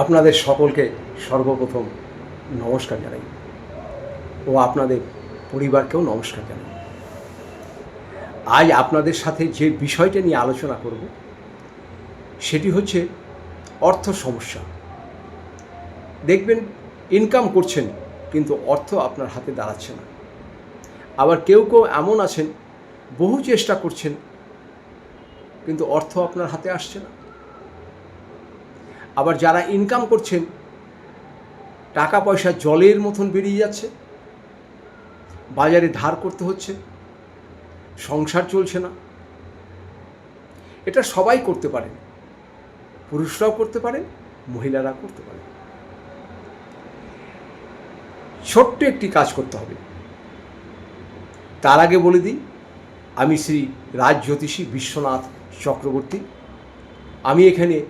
আপনাদের সকলকে সর্বপ্রথম নমস্কার জানাই ও আপনাদের পরিবারকেও নমস্কার জানাই। আজ আপনাদের সাথে যে বিষয়টা নিয়ে আলোচনা করব, সেটি হচ্ছে অর্থ সমস্যা। দেখবেন ইনকাম করছেন, কিন্তু অর্থ আপনার হাতে দাঁড়াচ্ছে না। আবার কেউ কেউ এমন আছেন, বহু চেষ্টা করছেন, কিন্তু অর্থ আপনার হাতে আসছে না। আবার যারা ইনকাম করছেন, টাকা পয়সা জলের মতন বেরিয়ে যাচ্ছে, বাজারে ধার করতে হচ্ছে, সংসার চলছে না। এটা সবাই করতে পারেন। পুরুষরাও করতে পারেন মহিলারা করতে পারেন। ছোট্ট একটি কাজ করতে হবে। তার আগে বলে দিই, আমি শ্রী রাজ জ্যোতিষী বিশ্বনাথ চক্রবর্তী। আমি এখানে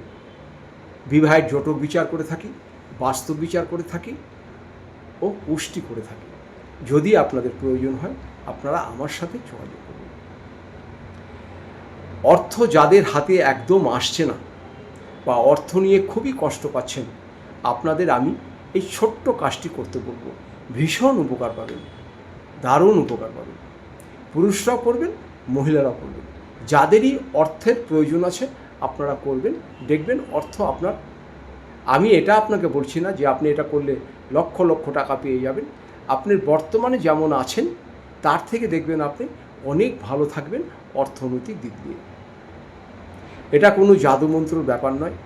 বিবাহের জটক বিচার করে থাকি, বাস্তব বিচার করে থাকি ও পুষ্টি করে থাকি। যদি আপনাদের প্রয়োজন হয়, আপনারা আমার সাথে যোগাযোগ করুন। অর্থ যাদের হাতে একদম আসছে না বা অর্থ নিয়ে খুবই কষ্ট পাচ্ছেন, আপনাদের আমি এই ছোট্ট কাজটি করতে বলব। ভীষণ উপকার পাবেন, দারুণ উপকার পাবেন। পুরুষরাও করবেন, মহিলারাও করবেন। যাদেরই অর্থের প্রয়োজন আছে আপনারা করবেন। দেখবেন অর্থ আপনার। আমি এটা আপনাকে বলছি না যে আপনি এটা করলে লক্ষ লক্ষ টাকা পেয়ে যাবেন। আপনি বর্তমানে যেমন আছেন, তার থেকে দেখবেন আপনি অনেক ভালো থাকবেন অর্থনৈতিক দিক দিয়ে। এটা কোনো জাদুমন্ত্রর ব্যাপার নয়।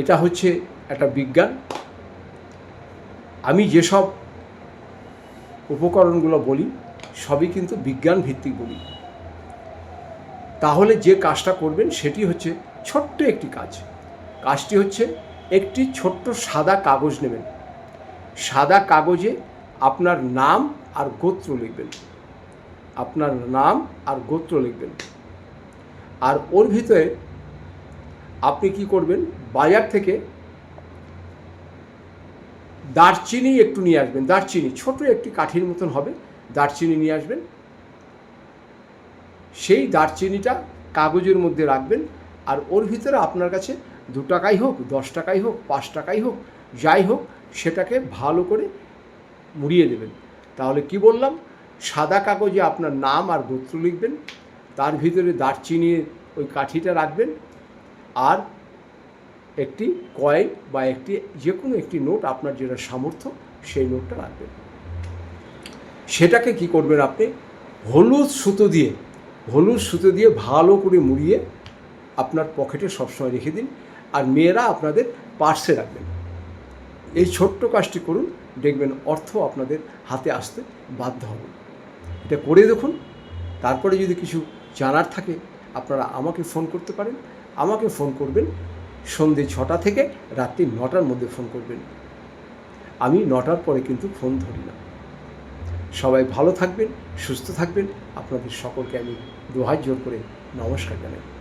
এটা হচ্ছে একটা বিজ্ঞান। আমি যেসব উপকরণগুলো বলি, সবই কিন্তু বিজ্ঞান ভিত্তিক বলি। তাহলে যে কাজটা করবেন সেটি হচ্ছে ছোট্ট একটি কাজ। কাজটি হচ্ছে একটি ছোট্ট সাদা কাগজ নেবেন। সাদা কাগজে আপনার নাম আর গোত্র লিখবেন। আপনার নাম আর গোত্র লিখবেন। আর ওর ভিতরে আপনি কি করবেন? বাজার থেকে দারচিনি একটু নিয়ে আসবেন। দারচিনি, ছোট একটি কাঠির মতন হবে। দারচিনি নিয়ে আসবেন। সেই দারচিনিটা কাগজের মধ্যে রাখবেন, আর ওর ভিতরে আপনার কাছে দু টাকাই হোক, দশ টাকাই হোক, পাঁচ টাকাই হোক, যাই হোক, সেটাকে ভালো করে মুড়িয়ে দেবেন তাহলে কি বললাম? সাদা কাগজে আপনার নাম আর গোত্র লিখবেন, তার ভিতরে দারচিনির ওই কাঠিটা রাখবেন, আর একটি কয়েন বা একটি যে কোনো একটি নোট আপনার যেটা সামর্থ্য, সেই নোটটা রাখবেন। সেটাকে কি করবেন আপনি? হলুদ সুতো দিয়ে হলুদ সুতো দিয়ে ভালো করে মুড়িয়ে আপনার পকেটে সবসময় রেখে দিন। আর মেয়েরা আপনাদের পার্সে রাখবেন। এই ছোট্ট কাজটি করুন, দেখবেন অর্থ আপনাদের হাতে আসতে বাধ্য হবে। এটা করে দেখুন, তারপরে যদি কিছু জানার থাকে, আপনারা আমাকে ফোন করতে পারেন। আমাকে ফোন করবেন, সন্ধে ছটা থেকে রাত্রি নটার মধ্যে ফোন করবেন। আমি নটার পরে কিন্তু ফোন ধরি না। সবাই ভালো থাকবেন সুস্থ থাকবেন। আপনাদের সকলকে আমি দুহাত জোর করে নমস্কার জানাই।